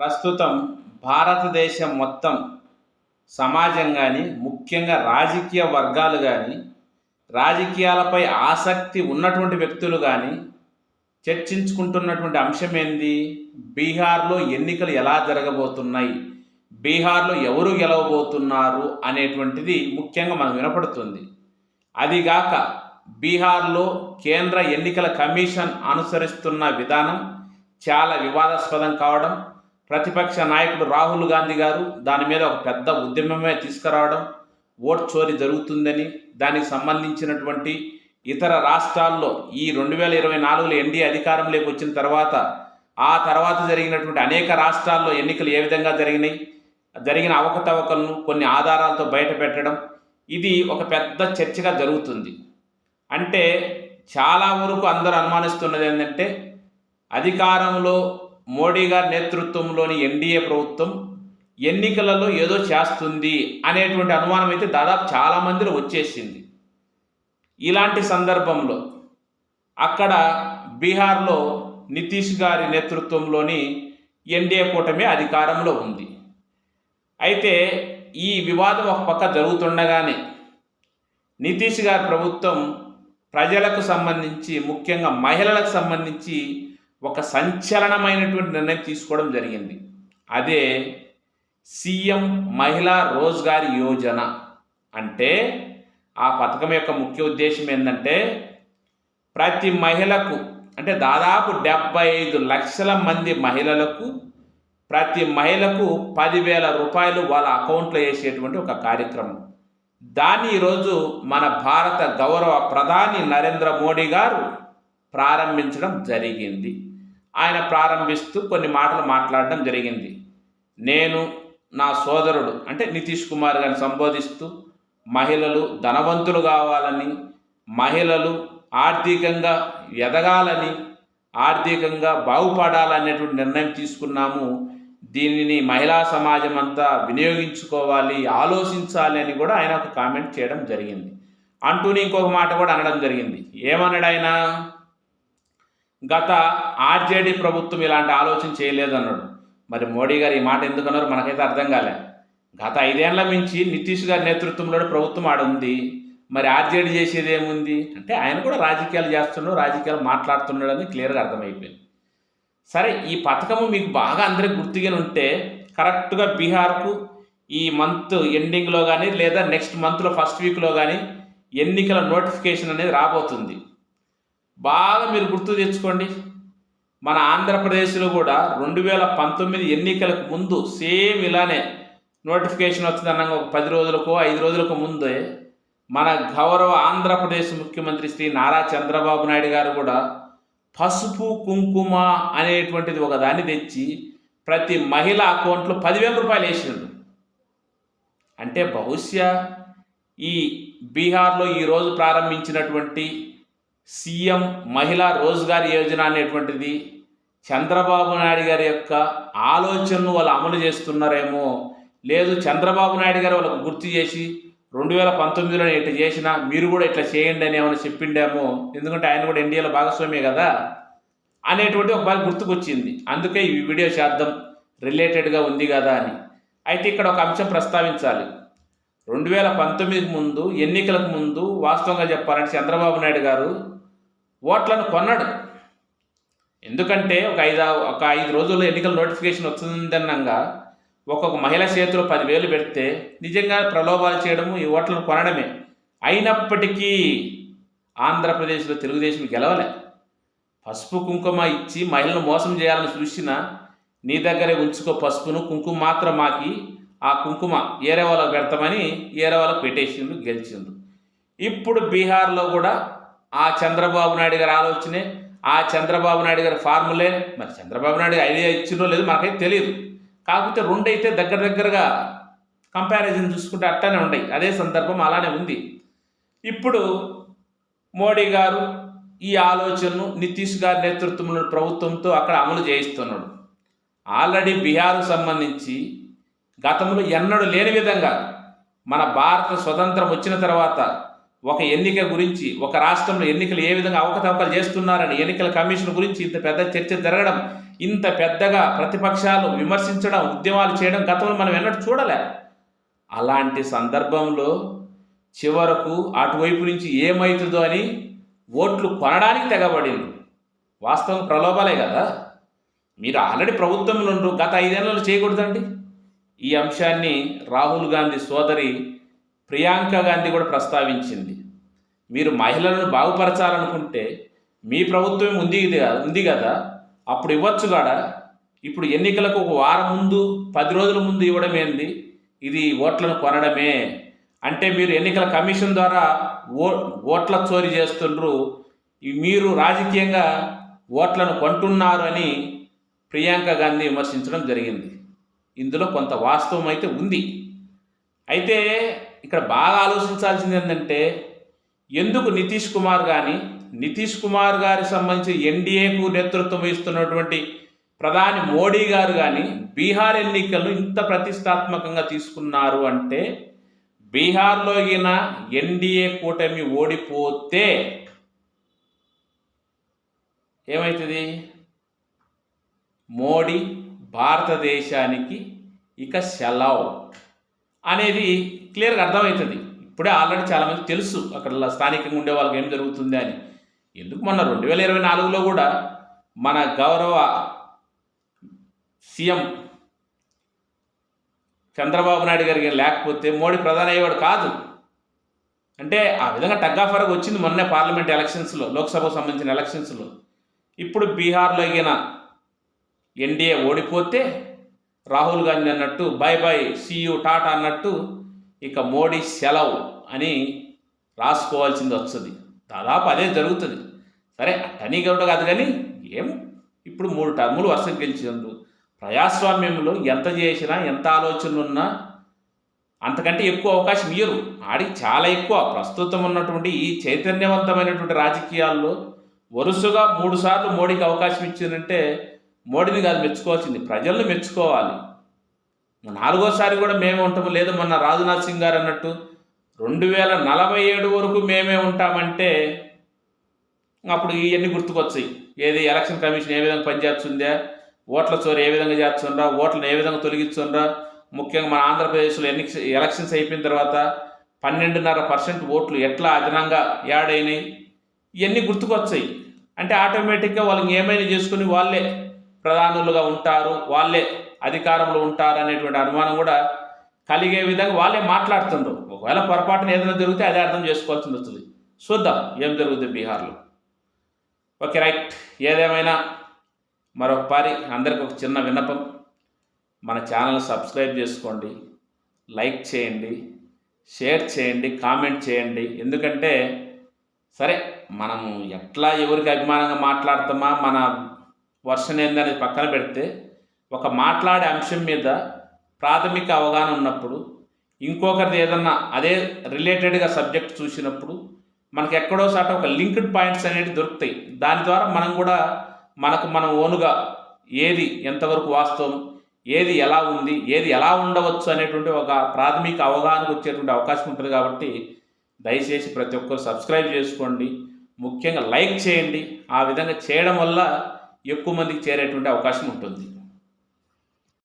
ప్రస్తుతం భారతదేశం మొత్తం సమాజం కానీ ముఖ్యంగా రాజకీయ వర్గాలు కానీ రాజకీయాలపై ఆసక్తి ఉన్నటువంటి వ్యక్తులు కానీ చర్చించుకుంటున్నటువంటి అంశం ఏంది? బీహార్లో ఎన్నికలు ఎలా జరగబోతున్నాయి? బీహార్లో ఎవరు గెలవబోతున్నారు అనేటువంటిది ముఖ్యంగా మనకు వినపడుతుంది. అదిగాక బీహార్లో కేంద్ర ఎన్నికల కమిషన్ అనుసరిస్తున్న విధానం చాలా వివాదాస్పదం కావడం ప్రతిపక్ష నాయకుడు రాహుల్ గాంధీ గారు దాని మీద ఒక పెద్ద ఉద్యమమే తీసుకురావడం ఓట్ చోరీ జరుగుతుందని దానికి సంబంధించినటువంటి ఇతర రాష్ట్రాల్లో ఈ రెండు వేల ఇరవై నాలుగులో ఎన్డీఏ అధికారంలోకి వచ్చిన తర్వాత ఆ తర్వాత జరిగినటువంటి అనేక రాష్ట్రాల్లో ఎన్నికలు ఏ విధంగా జరిగినాయి జరిగిన అవకతవకలను కొన్ని ఆధారాలతో బయట పెట్టడం ఇది ఒక పెద్ద చర్చగా జరుగుతుంది. అంటే చాలా వరకు అందరూ అనుమానిస్తున్నది ఏంటంటే అధికారంలో మోడీ గారి నేతృత్వంలోని ఎన్డీఏ ప్రభుత్వం ఎన్నికలలో ఏదో చేస్తుంది అనేటువంటి అనుమానం అయితే దాదాపు చాలా మందిలో వచ్చేసింది. ఇలాంటి సందర్భంలో అక్కడ బీహార్లో నితీష్ గారి నేతృత్వంలోని ఎన్డీఏ కూటమి అధికారంలో ఉంది. అయితే ఈ వివాదం ఒక పక్క జరుగుతుండగానే నితీష్ గారి ప్రభుత్వం ప్రజలకు సంబంధించి ముఖ్యంగా మహిళలకు సంబంధించి ఒక సంచలనమైనటువంటి నిర్ణయం తీసుకోవడం జరిగింది. అదే సీఎం మహిళా రోజ్గార్ యోజన అంటే ఆ పథకం యొక్క ముఖ్య ఉద్దేశం ఏంటంటే ప్రతి మహిళకు అంటే దాదాపు డెబ్బై ఐదు లక్షల మంది మహిళలకు ప్రతి మహిళకు పదివేల రూపాయలు వాళ్ళ అకౌంట్లో వేసేటువంటి ఒక కార్యక్రమం. దాన్ని ఈరోజు మన భారత గౌరవ ప్రధాని నరేంద్ర మోడీ గారు ప్రారంభించడం జరిగింది. ఆయన ప్రారంభిస్తూ కొన్ని మాటలు మాట్లాడడం జరిగింది. నేను నా సోదరుడు అంటే నితీష్ కుమార్ గారిని సంబోధిస్తూ మహిళలు ధనవంతులు కావాలని మహిళలు ఆర్థికంగా ఎదగాలని ఆర్థికంగా బాగుపడాలనేటువంటి నిర్ణయం తీసుకున్నాము. దీనిని మహిళా సమాజం అంతా వినియోగించుకోవాలి ఆలోచించాలి అని కూడా ఆయన ఒక కామెంట్ చేయడం జరిగింది. అంటూనే ఇంకొక మాట కూడా అనడం జరిగింది. ఏమన్నాడు ఆయన గత ఆర్జేడీ ప్రభుత్వం ఇలాంటి ఆలోచన చేయలేదన్నాడు. మరి మోడీ గారు ఈ మాట ఎందుకు అన్నారు మనకైతే అర్థం కాలే. గత ఐదేళ్ళ మించి నితీష్ గారి నేతృత్వంలోనే ప్రభుత్వం ఆడ ఉంది. మరి ఆర్జేడీ చేసేది ఏముంది? అంటే ఆయన కూడా రాజకీయాలు చేస్తున్నాడు రాజకీయాలు మాట్లాడుతున్నాడు అని క్లియర్గా అర్థమైపోయింది. సరే ఈ పథకము మీకు బాగా అందరికి గుర్తుగానే ఉంటే కరెక్ట్గా బీహార్కు ఈ మంత్ ఎండింగ్లో కానీ లేదా నెక్స్ట్ మంత్లో ఫస్ట్ వీక్లో కానీ ఎన్నికల నోటిఫికేషన్ అనేది రాబోతుంది. బాగా మీరు గుర్తు తెచ్చుకోండి. మన ఆంధ్రప్రదేశ్లో కూడా రెండు వేల పంతొమ్మిది ఎన్నికలకు ముందు సేమ్ ఇలానే నోటిఫికేషన్ వచ్చిందన్నాక ఒక పది రోజులకో ఐదు రోజులకు ముందే మన గౌరవ ఆంధ్రప్రదేశ్ ముఖ్యమంత్రి శ్రీ నారా చంద్రబాబు నాయుడు గారు కూడా పసుపు కుంకుమ అనేటువంటిది ఒక దాన్ని తెచ్చి ప్రతి మహిళ అకౌంట్లో పదివేల రూపాయలు వేసినాడు అంటే బహుశా ఈ బీహార్లో ఈరోజు ప్రారంభించినటువంటి సీఎం మహిళా రోజ్గార్ యోజన అనేటువంటిది చంద్రబాబు నాయుడు గారి యొక్క ఆలోచనను వాళ్ళు అమలు చేస్తున్నారేమో లేదు చంద్రబాబు నాయుడు గారు వాళ్ళకు గుర్తు చేసి రెండు వేల పంతొమ్మిదిలో ఇట్లా చేసినా మీరు కూడా ఇట్లా చేయండి అని ఏమైనా చెప్పిండేమో ఎందుకంటే ఆయన కూడా ఎన్డీఏలో భాగస్వామ్యే కదా అనేటువంటి ఒక బాగా గుర్తుకొచ్చింది. అందుకే ఈ వీడియో చేద్దాం రిలేటెడ్గా ఉంది కదా అని. అయితే ఇక్కడ ఒక అంశం ప్రస్తావించాలి. రెండు వేల పంతొమ్మిదికి ముందు ఎన్నికలకు ముందు వాస్తవంగా చెప్పాలంటే చంద్రబాబు నాయుడు గారు ఓట్లను కొన్నాడు. ఎందుకంటే ఒక ఐదు ఒక ఐదు రోజుల్లో ఎన్నికల నోటిఫికేషన్ వస్తుందన్నంగా ఒక్కొక్క మహిళ చేతిలో పదివేలు పెడితే నిజంగా ప్రలోభాలు చేయడము ఈ ఓట్లను కొనడమే. అయినప్పటికీ ఆంధ్రప్రదేశ్లో తెలుగుదేశం గెలవలే. పసుపు కుంకుమ ఇచ్చి మహిళను మోసం చేయాలని చూసిన నీ దగ్గరే ఉంచుకో పసుపును కుంకుమ మాత్రం మాకి ఆ కుంకుమ ఏరే వాళ్ళకు పెడతామని ఏరే వాళ్ళకు పెట్టేసిండు గెలిచిండు ఇప్పుడు బీహార్లో కూడా ఆ చంద్రబాబు నాయుడు గారి ఆలోచనే ఆ చంద్రబాబు నాయుడు గారి ఫార్ములే. మరి చంద్రబాబు నాయుడు ఐడియా ఇచ్చినో లేదో మనకైతే తెలియదు. కాకపోతే రెండు అయితే దగ్గర దగ్గరగా కంపారిజన్ చూసుకుంటే అట్టానే ఉన్నాయి అదే సందర్భం అలానే ఉంది. ఇప్పుడు మోడీ గారు ఈ ఆలోచనను నితీష్ గారి నేతృత్వంలో ప్రభుత్వంతో అక్కడ అమలు చేయిస్తున్నాడు. ఆల్రెడీ బీహార్ సంబంధించి గతంలో ఎన్నడూ లేని విధంగా మన భారత స్వతంత్రం వచ్చిన తర్వాత ఒక ఎన్నిక గురించి ఒక రాష్ట్రంలో ఎన్నికలు ఏ విధంగా అవకతవకలు చేస్తున్నారని ఎన్నికల కమిషన్ గురించి ఇంత పెద్ద చర్చ జరగడం ఇంత పెద్దగా ప్రతిపక్షాలు విమర్శించడం ఉద్యమాలు చేయడం గతంలో మనం ఎన్నడూ చూడలే. అలాంటి సందర్భంలో చివరకు అటువైపు నుంచి ఏమవుతుందో అని ఓట్లు కొనడానికి తెగబడింది వాస్తవం ప్రలోభాలే కదా. మీరు ఆల్రెడీ ప్రభుత్వంలో ఉండ్రు గత ఐదేళ్ళలో చేయకూడదండి. ఈ అంశాన్ని రాహుల్ గాంధీ సోదరి ప్రియాంక గాంధీ కూడా ప్రస్తావించింది. మీరు మహిళలను బాగుపరచాలనుకుంటే మీ ప్రభుత్వం ఉంది ఇది ఉంది కదా? అప్పుడు ఇవ్వచ్చు కాడా ఇప్పుడు ఎన్నికలకు ఒక వారం ముందు పది రోజుల ముందు ఇవ్వడం ఏంది? ఇది ఓట్లను కొనడమే. అంటే మీరు ఎన్నికల కమిషన్ ద్వారా ఓ ఓట్ల చోరీ చేస్తుండ్రు. మీరు రాజకీయంగా ఓట్లను కొంటున్నారు అని ప్రియాంక గాంధీ విమర్శించడం జరిగింది. ఇందులో కొంత వాస్తవం అయితే ఉంది. అయితే ఇక్కడ బాగా ఆలోచించాల్సింది ఏంటంటే ఎందుకు నితీష్ కుమార్ కానీ నితీష్ కుమార్ గారికి సంబంధించి ఎన్డీఏకు నేతృత్వం వహిస్తున్నటువంటి ప్రధాని మోడీ గారు కానీ బీహార్ ఎన్నికలను ఇంత ప్రతిష్టాత్మకంగా తీసుకున్నారు అంటే బీహార్లో ఈయన ఎన్డీఏ కూటమి ఓడిపోతే ఏమవుతుంది మోడీ భారతదేశానికి ఇక సెలవు. అనేది క్లియర్గా అర్థమవుతుంది. ఇప్పుడే ఆల్రెడీ చాలామంది తెలుసు అక్కడ స్థానికంగా ఉండే వాళ్ళకి ఏం జరుగుతుంది అని. ఎందుకు మొన్న రెండు వేల ఇరవై నాలుగులో కూడా మన గౌరవ సీఎం చంద్రబాబు నాయుడు గారికి లేకపోతే మోడీ ప్రధాని అయ్యేవాడు కాదు. అంటే ఆ విధంగా టగ్గాఫరగా వచ్చింది మొన్నే పార్లమెంట్ ఎలక్షన్స్లో లోక్సభకు సంబంధించిన ఎలక్షన్స్లో. ఇప్పుడు బీహార్లో అయిన ఎన్డీఏ ఓడిపోతే రాహుల్ గాంధీ అన్నట్టు బై బై సియు టాటా అన్నట్టు ఇక మోడీ సెలవు అని రాసుకోవాల్సింది వస్తుంది. దాదాపు అదే జరుగుతుంది. సరే అటనీ గౌడ కాదు కానీ ఏం ఇప్పుడు మూడు టర్ములు వరుసకు గెలిచినందు ప్రజాస్వామ్యంలో ఎంత చేసినా ఎంత ఆలోచనలు ఉన్నా అంతకంటే ఎక్కువ అవకాశం ఇయ్యరు. ఆడికి చాలా ఎక్కువ. ప్రస్తుతం ఉన్నటువంటి ఈ చైతన్యవంతమైనటువంటి రాజకీయాల్లో వరుసగా మూడుసార్లు మోడీకి అవకాశం ఇచ్చిందంటే మోడీని కాదు మెచ్చుకోవాల్సింది ప్రజలను మెచ్చుకోవాలి. నాలుగోసారి కూడా మేమే ఉంటాము లేదు మొన్న రాజ్నాథ్ సింగ్ గారు అన్నట్టు రెండు వేల నలభై ఏడు వరకు మేమే ఉంటామంటే అప్పుడు ఇవన్నీ గుర్తుకొచ్చాయి. ఏది ఎలక్షన్ కమిషన్ ఏ విధంగా పనిచేస్తుందా ఓట్ల చోరు ఏ విధంగా చేస్తుండ్రా ఓట్లను ఏ విధంగా తొలగిస్తుండ్రా ముఖ్యంగా మన ఆంధ్రప్రదేశ్లో ఎన్ని ఎలక్షన్స్ అయిపోయిన తర్వాత పన్నెండున్నర పర్సెంట్ ఓట్లు ఎట్లా అదనంగా యాడ్ అయినాయి ఇవన్నీ గుర్తుకొచ్చాయి. అంటే ఆటోమేటిక్గా వాళ్ళకి ఏమైనా చేసుకుని వాళ్ళే ప్రధానులుగా ఉంటారు వాళ్ళే అధికారంలో ఉంటారు అనేటువంటి అనుమానం కూడా కలిగే విధంగా వాళ్ళే మాట్లాడుతుండ్రు. ఒకవేళ పొరపాటున ఏదైనా జరిగితే అదే అర్థం చేసుకోవాల్సింది వస్తుంది. చూద్దాం ఏం జరుగుతుంది బీహార్లో. Okay right. ఏదేమైనా మరొక పారి అందరికి ఒక చిన్న విన్నపం. మన ఛానల్ సబ్స్క్రైబ్ చేసుకోండి లైక్ చేయండి షేర్ చేయండి కామెంట్ చేయండి. ఎందుకంటే సరే మనం ఎట్లా ఎవరికి అభిమానంగా మాట్లాడతామా మన వర్షన్ ఏందనేది పక్కన పెడితే ఒక మాట్లాడే అంశం మీద ప్రాథమిక అవగాహన ఉన్నప్పుడు ఇంకొకరిది ఏదన్నా అదే రిలేటెడ్గా సబ్జెక్ట్ చూసినప్పుడు మనకి ఎక్కడో సాట ఒక లింక్డ్ పాయింట్స్ అనేవి దొరుకుతాయి. దాని ద్వారా మనం కూడా మనకు మనం ఓనుగా ఏది ఎంతవరకు వాస్తవం ఏది ఎలా ఉంది ఏది ఎలా ఉండవచ్చు అనేటువంటి ఒక ప్రాథమిక అవగాహనకు వచ్చేటువంటి అవకాశం ఉంటుంది కాబట్టి దయచేసి ప్రతి ఒక్కరు సబ్స్క్రైబ్ చేసుకోండి. ముఖ్యంగా లైక్ చేయండి. ఆ విధంగా చేయడం వల్ల ఎక్కువ మందికి చేరేటువంటి అవకాశం ఉంటుంది.